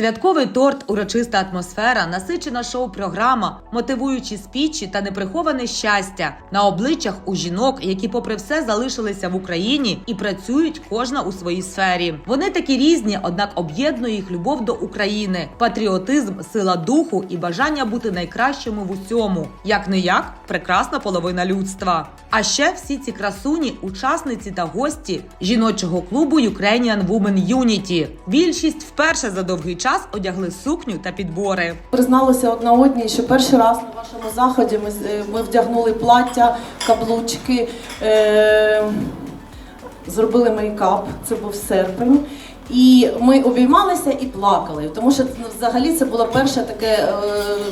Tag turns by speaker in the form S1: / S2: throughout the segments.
S1: Святковий торт, урочиста атмосфера, насичена шоу-програма, мотивуючі спічі та неприховане щастя на обличчях у жінок, які, попри все, залишилися в Україні і працюють кожна у своїй сфері. Вони такі різні, однак об'єднує їх любов до України, патріотизм, сила духу і бажання бути найкращими в усьому, як не як прекрасна половина людства. А ще всі ці красуні, учасниці та гості жіночого клубу Ukrainian Women Unity. Більшість вперше за довгий час одягли сукню та підбори.
S2: Призналися одна одній, що перший раз на вашому заході ми, е, ми вдягнули плаття, каблучки, е, зробили мейкап, це був серпень. І ми обіймалися і плакали, тому що взагалі це було перше таке е,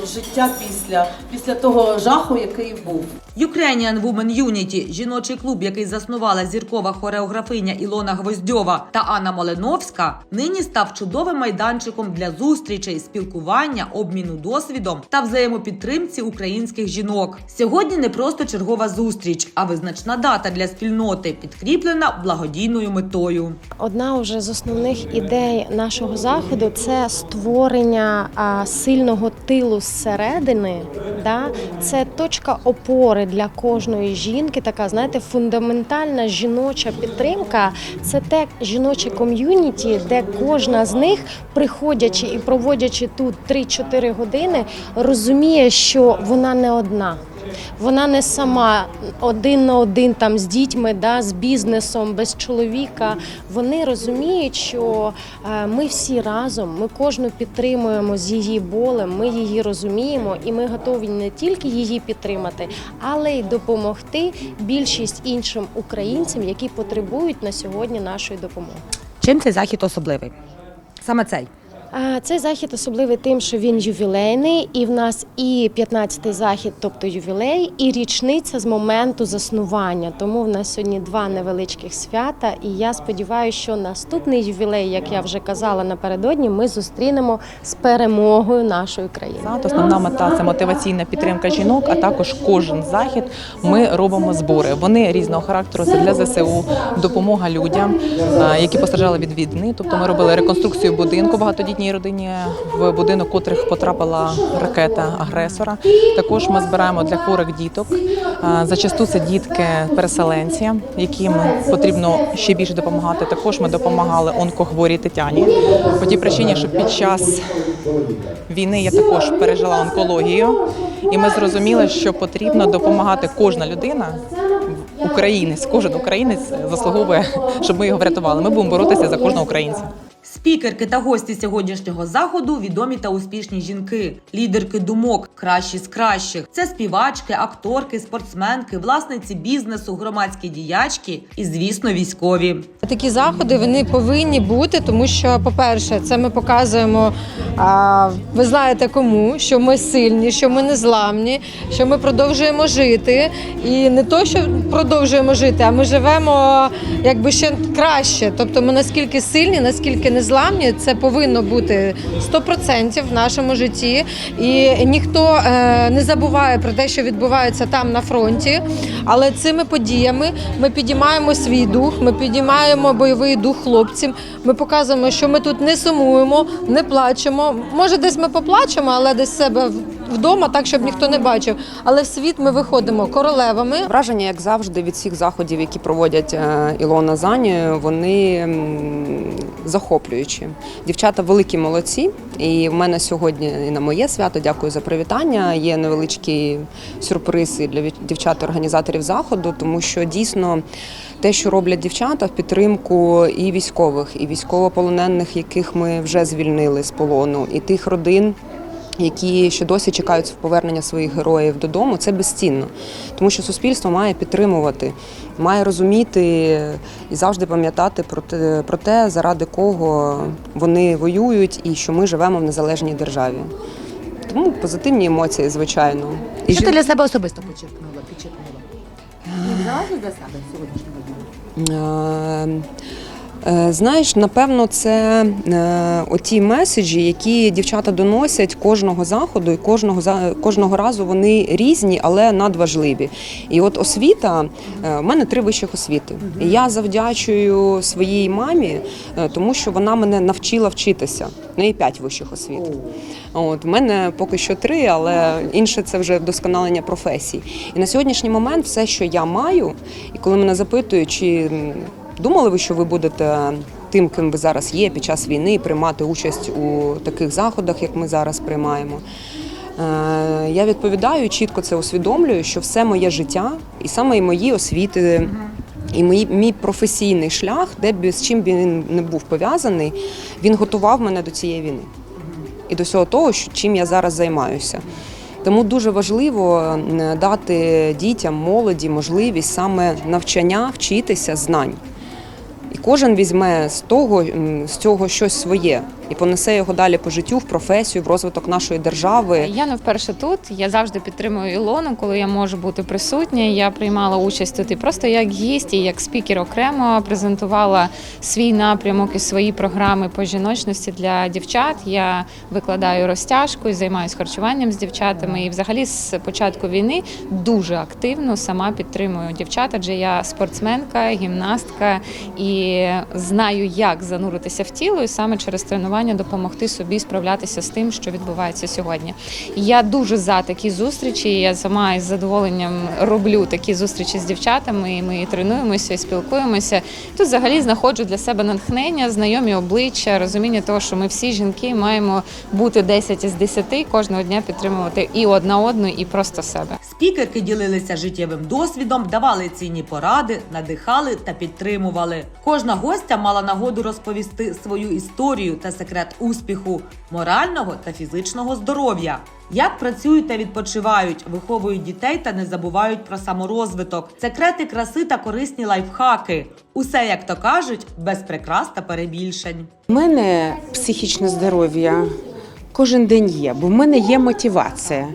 S2: життя після, після того жаху, який був.
S1: Ukrainian Women Unity – жіночий клуб, який заснувала зіркова хореографиня Ілона Гвоздьова та Анна Малиновська, нині став чудовим майданчиком для зустрічей, спілкування, обміну досвідом та взаємопідтримці українських жінок. Сьогодні не просто чергова зустріч, а визначна дата для спільноти, підкріплена благодійною метою.
S3: Одна вже з основних ідей нашого заходу це створення сильного тилу зсередини. Да? Це точка опори для кожної жінки. Така знаєте, фундаментальна жіноча підтримка. Це те жіноче ком'юніті, де кожна з них, приходячи і проводячи тут 3-4 години, розуміє, що вона не одна. Вона не сама один на один там з дітьми, да, з бізнесом, без чоловіка. Вони розуміють, що е, ми всі разом, ми кожну підтримуємо з її болем, ми її розуміємо, і ми готові не тільки її підтримати, але й допомогти більшість іншим українцям, які потребують на сьогодні нашої допомоги.
S1: Чим цей захід особливий? Саме цей.
S3: Цей захід особливий тим, що він ювілейний, і в нас і 15-й захід, тобто ювілей, і річниця з моменту заснування. Тому в нас сьогодні два невеличких свята. І я сподіваюся, що наступний ювілей, як я вже казала напередодні, ми зустрінемо з перемогою нашої країни.
S4: Основна мета це мотиваційна підтримка жінок, а також кожен захід ми робимо збори. Вони різного характеру. Це для ЗСУ, допомога людям, які постраждали від війни. Тобто ми робили реконструкцію будинку багатодітній родині в будинок, котрих потрапила ракета агресора. Також ми збираємо для хворих діток. Зачасту це дітки переселенці, яким потрібно ще більше допомагати. Також ми допомагали онкохворій Тетяні по тій причині, що під час війни я також пережила онкологію, і ми зрозуміли, що потрібно допомагати кожна людина. Українець, кожен українець заслуговує, щоб ми його врятували. Ми будемо боротися за кожного українця.
S1: Спікерки та гості сьогоднішнього заходу відомі та успішні жінки, лідерки думок, кращі з кращих. Це співачки, акторки, спортсменки, власниці бізнесу, громадські діячки і, звісно, військові.
S5: Такі заходи вони повинні бути, тому що, по-перше, це ми показуємо. А, ви знаєте кому, що ми сильні, що ми незламні, що ми продовжуємо жити. І не то, що продовжуємо жити, а ми живемо якби ще краще. Тобто, ми наскільки сильні, наскільки незламні, це повинно бути 100% в нашому житті. І ніхто е, не забуває про те, що відбувається там на фронті. Але цими подіями ми підіймаємо свій дух, ми підіймаємо бойовий дух хлопців. Ми показуємо, що ми тут не сумуємо, не плачемо. Може, десь ми поплачемо, але десь себе вдома, так щоб ніхто не бачив. Але в світ ми виходимо королевами.
S6: Враження, як завжди, від всіх заходів, які проводять е, Ілона з Анією, вони захоплюючі. Дівчата великі молодці. І в мене сьогодні і на моє свято, дякую за привітання. Є невеличкий сюрприз і для дівчат-організаторів заходу, тому що дійсно те, що роблять дівчата в підтримку і військових, і військовополонених, яких ми вже звільнили з полону, і тих родин які ще досі чекають повернення своїх героїв додому, це безцінно. Тому що суспільство має підтримувати, має розуміти і завжди пам'ятати про те, про те, заради кого вони воюють і що ми живемо в незалежній державі. Тому позитивні емоції, звичайно. І
S1: Що ти для себе особисто почерпнула? Підчерпнула? Взяла для себе сьогоднішнього дня?
S6: Е, Знаєш, напевно, це е, оті меседжі, які дівчата доносять кожного заходу, і кожного кожного разу вони різні, але надважливі. І от освіта, е, в мене три вищих освіти. І я завдячую своїй мамі, тому що вона мене навчила вчитися. В неї п'ять вищих освіт. От в мене поки що три, але інше це вже вдосконалення професій. І на сьогоднішній момент все, що я маю, і коли мене запитують, чи думали ви, що ви будете тим, ким ви зараз є під час війни, приймати участь у таких заходах, як ми зараз приймаємо. Е, Я відповідаю чітко це усвідомлюю, що все моє життя, і саме мої освіти, і мій, мій професійний шлях, де б з чим він не був пов'язаний, він готував мене до цієї війни і до всього того, чим я зараз займаюся. Тому дуже важливо дати дітям, молоді можливість саме навчання, вчитися знань. Кожен візьме з того з цього щось своє і понесе його далі по життю, в професію, в розвиток нашої держави.
S7: Я не вперше тут. Я завжди підтримую Ілону, коли я можу бути присутня. Я приймала участь тут і просто як гість, і як спікер окремо презентувала свій напрямок і свої програми по жіночності для дівчат. Я викладаю розтяжку і займаюся харчуванням з дівчатами. І взагалі з початку війни дуже активно сама підтримую дівчат, адже я спортсменка, гімнастка і знаю, як зануритися в тіло, і саме через тренування допомогти собі справлятися з тим, що відбувається сьогодні. Я дуже за такі зустрічі. Я сама із задоволенням роблю такі зустрічі з дівчатами. і Ми тренуємося і спілкуємося. Тут взагалі знаходжу для себе натхнення, знайомі обличчя, розуміння того, що ми всі жінки маємо бути 10 із 10, кожного дня підтримувати і одна одну, і просто себе.
S1: Спікерки ділилися життєвим досвідом, давали цінні поради, надихали та підтримували. Кожна гостя мала нагоду розповісти свою історію та секрет успіху, морального та фізичного здоров'я. Як працюють та відпочивають, виховують дітей та не забувають про саморозвиток, секрети краси та корисні лайфхаки. Усе, як то кажуть, без прикрас та перебільшень.
S8: У мене психічне здоров'я кожен день є, бо в мене є мотивація.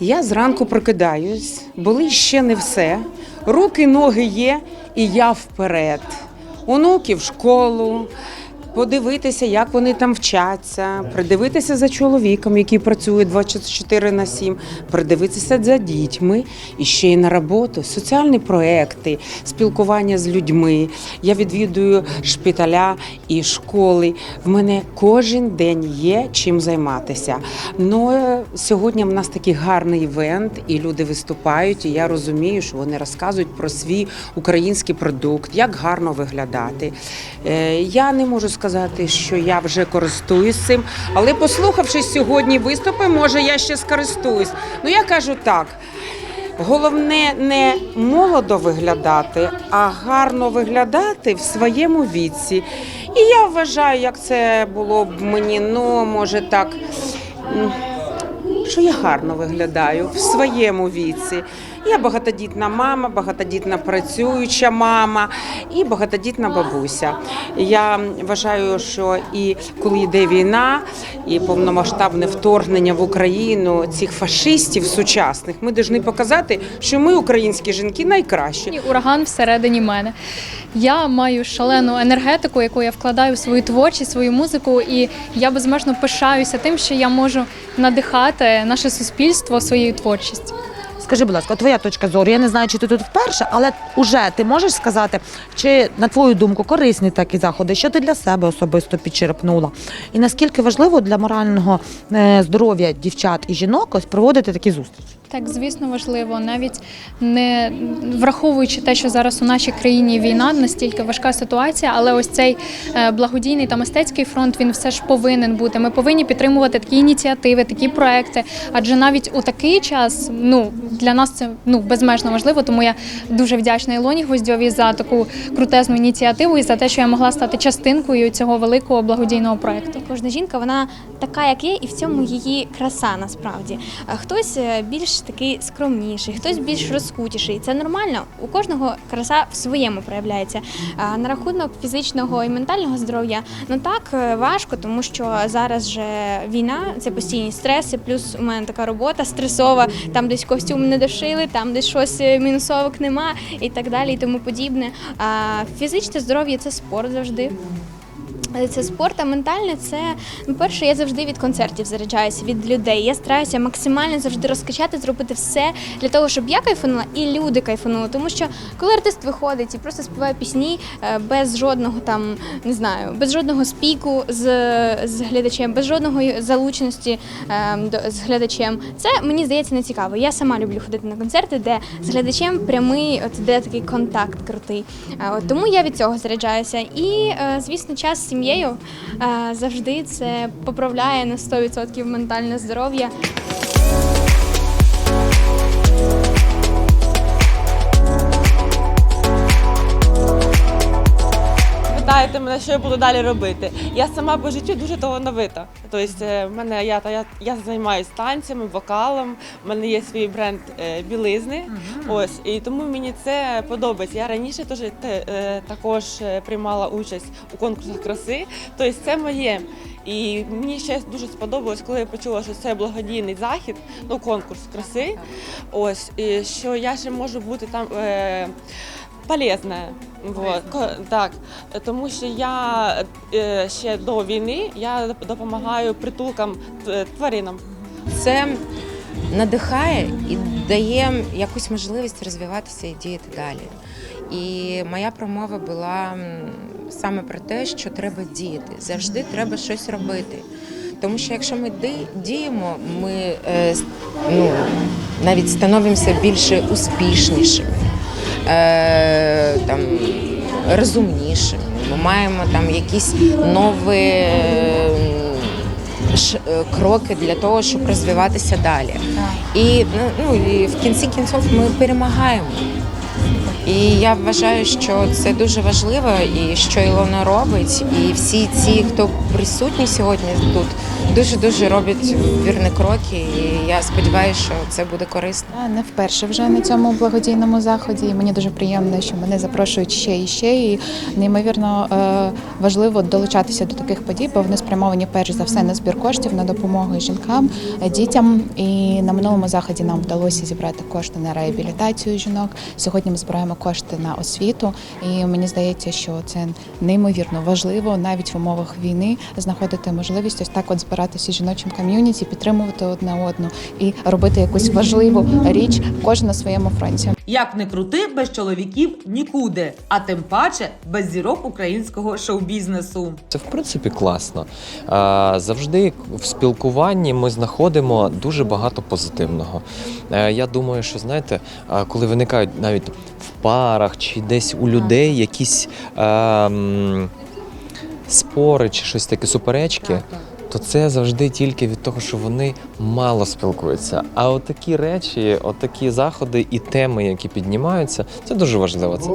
S8: Я зранку прокидаюсь, були ще не все. Руки, ноги є, і я вперед. Онуки в школу, подивитися, як вони там вчаться, придивитися за чоловіком, який працює 24 на 7, придивитися за дітьми і ще й на роботу, соціальні проекти, спілкування з людьми. Я відвідую шпиталя і школи. В мене кожен день є чим займатися. Ну е, сьогодні в нас такий гарний івент, і люди виступають. І я розумію, що вони розказують про свій український продукт, як гарно виглядати. Е, Я не можу сказати, що я вже користуюсь цим, але послухавши сьогодні виступи, може я ще скористуюсь. Ну я кажу так. Головне не молодо виглядати, а гарно виглядати в своєму віці. І я вважаю, як це було б мені, ну може так, що я гарно виглядаю в своєму віці. Я багатодітна мама, багатодітна працююча мама і багатодітна бабуся. Я вважаю, що і коли йде війна, і повномасштабне вторгнення в Україну цих фашистів сучасних, ми повинні показати, що ми, українські жінки, найкращі.
S9: Ураган всередині мене. Я маю шалену енергетику, яку я вкладаю в свою творчість, свою музику, і я безмежно пишаюся тим, що я можу надихати наше суспільство своєю творчістю.
S1: Скажи, будь ласка, твоя точка зору. Я не знаю, чи ти тут вперше, але уже ти можеш сказати, чи на твою думку корисні такі заходи, що ти для себе особисто підчерпнула, і наскільки важливо для морального е, здоров'я дівчат і жінок ось проводити такі зустрічі?
S9: Так, звісно, важливо, навіть не враховуючи те, що зараз у нашій країні війна, настільки важка ситуація, але ось цей е, благодійний та мистецький фронт він все ж повинен бути. Ми повинні підтримувати такі ініціативи, такі проекти. Адже навіть у такий час ну для нас це ну безмежно важливо. Тому я дуже вдячна Ілоні Гвоздьовій за таку крутезну ініціативу і за те, що я могла стати частинкою цього великого благодійного проекту.
S10: Кожна жінка вона така, як є, і в цьому її краса насправді. Хтось е, більш такий скромніший, хтось більш розкутіший. Це нормально. У кожного краса в своєму проявляється. На рахунок фізичного і ментального здоров'я, ну так е, важко, тому що зараз же війна, це постійні стреси. Плюс у мене така робота стресова. Там десь костюм не дошили, там десь щось е, мінусовок нема і так далі, і тому подібне. А фізичне здоров'я це спорт завжди. Це спорт, а ментальне це ну, перше, я завжди від концертів заряджаюся від людей. Я стараюся максимально завжди розкачати, зробити все для того, щоб я кайфанула і люди кайфанули. Тому що коли артист виходить і просто співає пісні е, без жодного там не знаю, без жодного спіку з, з глядачем, без жодної залученості е, з глядачем, це мені здається не цікаво. Я сама люблю ходити на концерти, де з глядачем прямий, от де такий контакт крутий. Е, От тому я від цього заряджаюся. І е, звісно, час з сім'єю е, завжди це поправляє на 100% ментальне здоров'я.
S11: Питаєте мене, що я буду далі робити. Я сама по життю дуже талановита. Тобто, е, в мене я, я, я займаюся танцями, вокалом, в мене є свій бренд е, білизни. Ось, і тому мені це подобається. Я раніше теж, е, також приймала участь у конкурсах краси. Тобто це моє. І мені ще дуже сподобалось, коли я почула, що це благодійний захід, ну конкурс краси. Ось і що я ще можу бути там. Е, полезна. Вот. Так, тому що я е, ще до війни я допомагаю притулкам тваринам.
S12: Це надихає і дає якусь можливість розвиватися і діяти далі. І моя промова була саме про те, що треба діяти. Завжди треба щось робити. Тому що якщо ми діємо, ми е, ну, навіть становимося більше успішнішими, е, там, розумнішими. Ми маємо там якісь нові е, е, кроки для того, щоб розвиватися далі. І, ну, ну, і в кінці кінців ми перемагаємо. І я вважаю, що це дуже важливо, і що Ілона робить, і всі ці, хто присутні сьогодні тут, дуже дуже роблять вірні кроки. І я сподіваюся, що це буде корисно.
S13: Не вперше вже на цьому благодійному заході. Мені дуже приємно, що мене запрошують ще і ще. І неймовірно е, важливо долучатися до таких подій, бо вони спрямовані перш за все на збір коштів, на допомогу жінкам, дітям. І на минулому заході нам вдалося зібрати кошти на реабілітацію жінок. Сьогодні ми збираємо кошти на освіту. І мені здається, що це неймовірно важливо навіть в умовах війни знаходити можливість ось так от збиратися жіночим ком'юніті, підтримувати одне одну і робити якусь важливу річ кожен на своєму фронті.
S1: Як не крути, без чоловіків нікуди, а тим паче без зірок українського шоу-бізнесу.
S14: Це в принципі класно. Завжди в спілкуванні ми знаходимо дуже багато позитивного. Е, Я думаю, що знаєте, коли виникають навіть в парах чи десь у людей якісь ем, спори чи щось таке суперечки. То це завжди тільки від того, що вони мало спілкуються. А отакі речі, отакі заходи і теми, які піднімаються, це дуже важливо. Це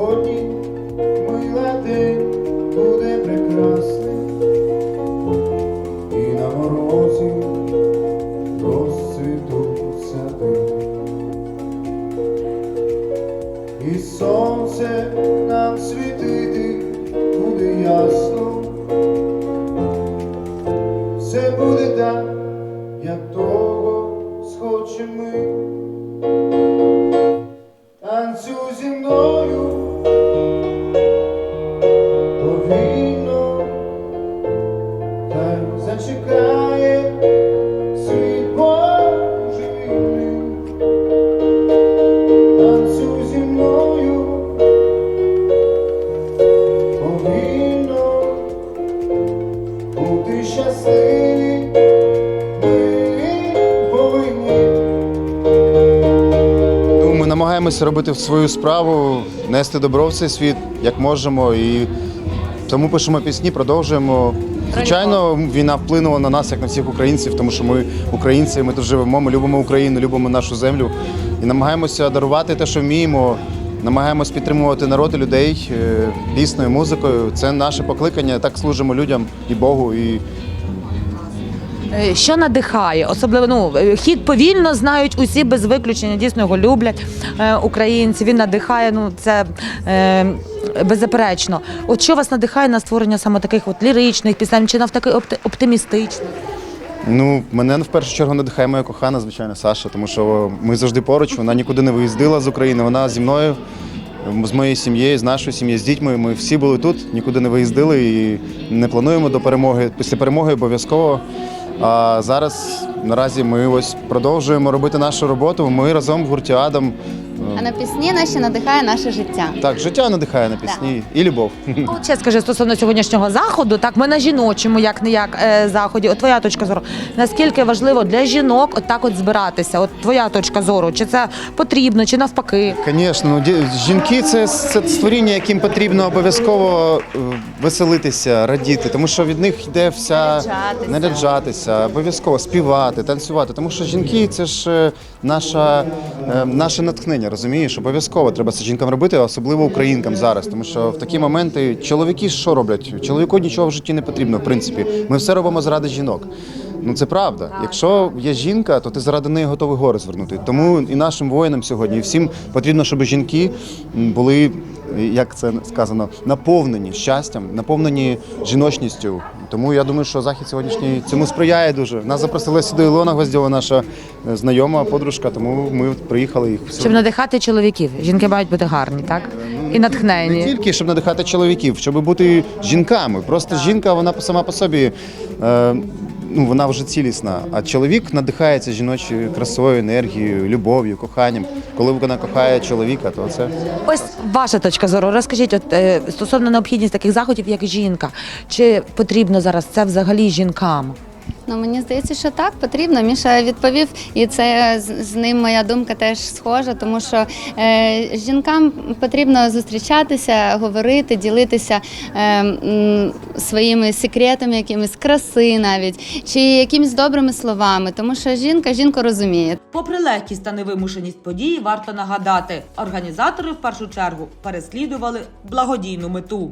S15: щасливі ми повинні.
S16: Ну, Ми намагаємося робити свою справу, нести добро в цей світ, як можемо. І тому пишемо пісні, продовжуємо. Звичайно, війна вплинула на нас, як на всіх українців, тому що ми українці, ми тут живемо, ми любимо Україну, любимо нашу землю і намагаємося дарувати те, що вміємо. Намагаємось підтримувати народ і людей е, піснею, музикою. Це наше покликання. Так служимо людям і Богу. І
S17: Е, Що надихає? Особливо ну е, хід повільно знають усі без виключення. Дійсно його люблять е, українці. Він надихає. Ну це е, беззаперечно. От що вас надихає на створення саме таких от ліричних пісень, чи навтаки опти- оптимістичних?
S16: Ну, мене в першу чергу надихає моя кохана, звичайно, Саша, тому що ми завжди поруч, вона нікуди не виїздила з України, вона зі мною, з моєю сім'єю, з нашою сім'єю, з дітьми. Ми всі були тут, нікуди не виїздили і не плануємо до перемоги. Після перемоги обов'язково. А зараз наразі ми ось продовжуємо робити нашу роботу. Ми разом в гурті Адам.
S18: А на пісні наші надихає наше життя.
S16: Так, життя надихає на пісні і любов.
S17: От ще скажи стосовно сьогоднішнього заходу, так ми на жіночому, як не як е, заході. От твоя точка зору. Наскільки важливо для жінок от так от збиратися? От твоя точка зору, чи це потрібно, чи навпаки?
S16: Звісно, ну, жінки це, це створіння, яким потрібно обов'язково е, веселитися, радіти, тому що від них йде вся
S18: Наряджатися.
S16: наряджатися, обов'язково співати, танцювати. Тому що жінки це ж е, наша, е, наше натхнення, розумієш? Обов'язково треба це жінкам робити, особливо українкам зараз. Тому що в такі моменти чоловіки що роблять? Чоловіку нічого в житті не потрібно, в принципі. Ми все робимо заради жінок. Ну це правда. Якщо є жінка, то ти заради неї готовий гори звернути. Тому і нашим воїнам сьогодні, і всім потрібно, щоб жінки були, як це сказано, наповнені щастям, наповнені жіночністю. Тому я думаю, що захід сьогоднішній цьому сприяє дуже. Нас запросила сюди Ілона Гвоздьова, наша е, знайома подружка. Тому ми приїхали їх
S17: Щоб надихати чоловіків. Жінки мають бути гарні, так? І натхнені.
S16: не тільки щоб надихати чоловіків, щоб бути жінками. Просто жінка, вона сама по собі. Е, Ну, вона вже цілісна, а чоловік надихається жіночою красою, енергією, любов'ю, коханням. Коли вона кохає чоловіка, то це
S17: Ось ваша точка зору. Розкажіть, от е, стосовно необхідність таких заходів, як жінка, чи потрібно зараз це взагалі жінкам?
S18: Ну мені здається, що так потрібно. Міша відповів, і це з, ним моя думка теж схожа, тому що е, жінкам потрібно зустрічатися, говорити, ділитися е, своїми секретами, якимись краси навіть, чи якимись добрими словами, тому що жінка жінку розуміє.
S17: Попри легкість та невимушеність події, варто нагадати, організатори в першу чергу переслідували благодійну мету.